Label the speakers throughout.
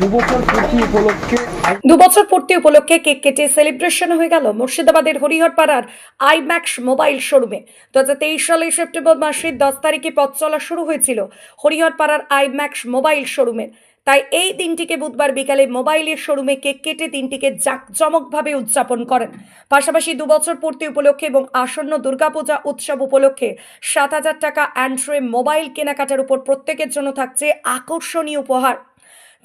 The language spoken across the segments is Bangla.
Speaker 1: দু বছর পূর্তি উপলক্ষে
Speaker 2: কেক কেটে সেলিব্রেশন হয়ে গেল মুর্শিদাবাদের হরিহরপাড়ার আইম্যাক্স মোবাইল শোরুমে। দু হাজার তেইশ সালের সেপ্টেম্বর মাসের দশ তারিখে পথ চলা শুরু হয়েছিল হরিহরপাড়ার আইম্যাক্স মোবাইল শোরুমের। তাই এই দিনটিকে বুধবার বিকালে মোবাইলের শোরুমে কেক কেটে দিনটিকে জাঁকজমকভাবে উদযাপন করেন। পাশাপাশি দু বছর পূর্তি উপলক্ষে এবং আসন্ন দুর্গাপূজা উৎসব উপলক্ষে সাত হাজার টাকা অ্যান্ড্রয়েড মোবাইল কেনাকাটার উপর প্রত্যেকের জন্য থাকছে আকর্ষণীয় উপহার।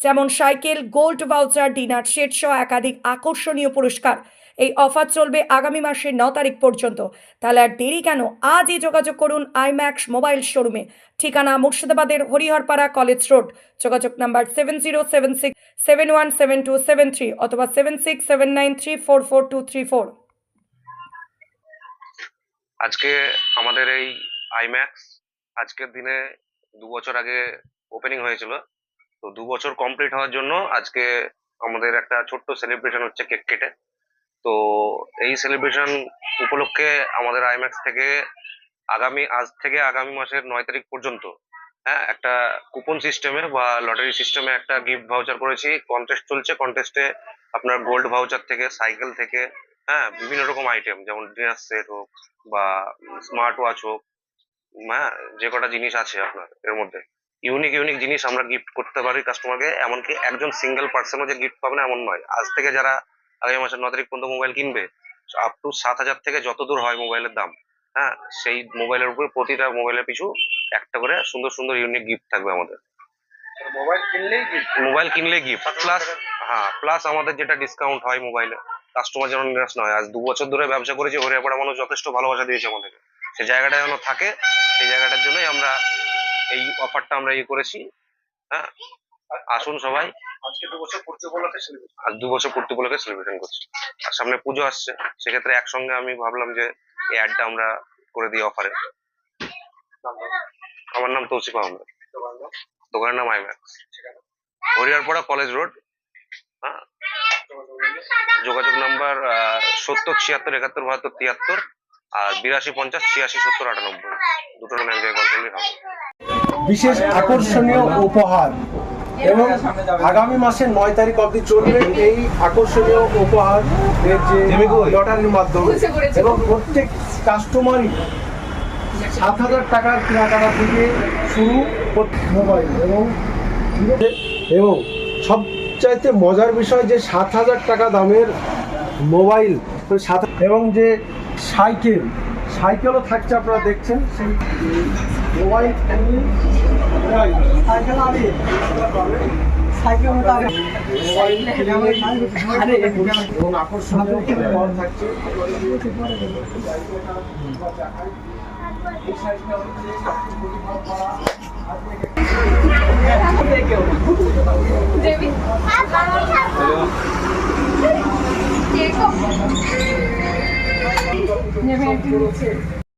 Speaker 2: যেমন cycle, gold voucher, dinner set সহ একাধিক আকর্ষণীয় পুরস্কার। এই অফার চলবে আগামী মাসের ন তারিখ পর্যন্ত। তাহলে আর দেরি কেন? আজই যোগাযোগ করুন আইম্যাক্স মোবাইল শোরুমে। ঠিকানা মুর্শিদাবাদের হরিহরপাড়া কলেজ রোড। যোগাযোগ number seven zero seven six seven one seven two seven three অথবা seven six seven nine three four four two three four.
Speaker 3: আজকে আমাদের এই আইম্যাক্স আজকের দিনে দু বছর আগে ওপেনিং হয়েছিল। তো দু বছর কমপ্লিট হওয়ার জন্য আজকে আমাদের একটা ছোট্ট সেলিব্রেশন হচ্ছে কেক কেটে। তো এই সেলিব্রেশন উপলক্ষে আমাদের আইম্যাক্স থেকে আগামী, আজ থেকে আগামী মাসের নয় তারিখ পর্যন্ত হ্যাঁ একটা কুপন সিস্টেমে বা লটারি সিস্টেমে একটা গিফট ভাউচার করেছি। কন্টেস্ট চলছে কন্টেস্টে আপনার গোল্ড ভাউচার থেকে সাইকেল থেকে হ্যাঁ বিভিন্ন রকম আইটেম যেমন ডিনার সেট হোক বা স্মার্ট ওয়াচ হোক হ্যাঁ যে কটা জিনিস আছে আপনার এর মধ্যে। ইউনিক ইউনিক জিনিস আমরা গিফট করতে পারি কাস্টমারকে এমনকি একজন সিঙ্গেল পার্সনও যে গিফট পাবে না এমন নয়। আজ থেকে যারা আগামী মাসের ন তারিখ পর্যন্ত মোবাইল কিনবে আপ টু সাত হাজার থেকে যত দূর হয় মোবাইলের দাম হ্যাঁ সেই মোবাইলের উপর প্রতিটা মোবাইলের পিছু একটা করে সুন্দর সুন্দর ইউনিক গিফট থাকবে আমাদের।
Speaker 1: মোবাইল কিনলেই gift।
Speaker 3: মোবাইল কিনলে গিফট প্লাস হ্যাঁ প্লাস আমাদের যেটা ডিসকাউন্ট হয় মোবাইলে কাস্টমার যেন নিরাশ নয় আজ দু বছর ধরে ব্যবসা করেছি হরিয়াপাড়া মানুষ যথেষ্ট ভালোবাসা দিয়েছে আমাদেরকে। সেই জায়গাটা যেন থাকে সেই জায়গাটার জন্যই আমরা এই অফারটা আমরা ইয়ে করেছি। হ্যাঁ? আসুন সবাই।
Speaker 1: আজকে দু বছর পূর্তি উপলক্ষে
Speaker 3: আর দু বছর পূর্তি উপলক্ষে সেলিব্রেশন করছি। আর সামনে পুজো আসছে। সেক্ষেত্রে একসঙ্গে আমি ভাবলাম যে এই অ্যাডটা আমরা করে দিই অফারে আমার নাম তৌসিফ আহমেদ। দোকানের নাম আইম্যাক্স। হরিয়ারপাড়া কলেজ রোড হ্যাঁ।
Speaker 1: যোগাযোগ
Speaker 3: নাম্বার সত্তর ছিয়াত্তর একাত্তর বাহাত্তর তিয়াত্তর আর বিরাশি পঞ্চাশ ছিয়াশি সত্তর আটানব্বই। দুটো এক জায়গায় করলেই হবে
Speaker 1: বিশেষ আকর্ষণীয় উপহার। এবং আগামী মাসের নয় তারিখ অবধি চলবে এই আকর্ষণীয় উপহার যে লটারির মাধ্যমে। এবং প্রত্যেক কাস্টমারই সাত হাজার টাকার কেনাকাটা থেকে শুরু মোবাইল এবং এবং সবচাইতে মজার বিষয় যে সাত হাজার টাকা দামের মোবাইল তো সাত এবং যে সাইকেল সাইকেলও থাকছে আপনারা দেখছেন। সেই মোবাইল সাইকেল আমি সাইকেল এবং আকর্ষণীয় থাকছে।
Speaker 4: Never had to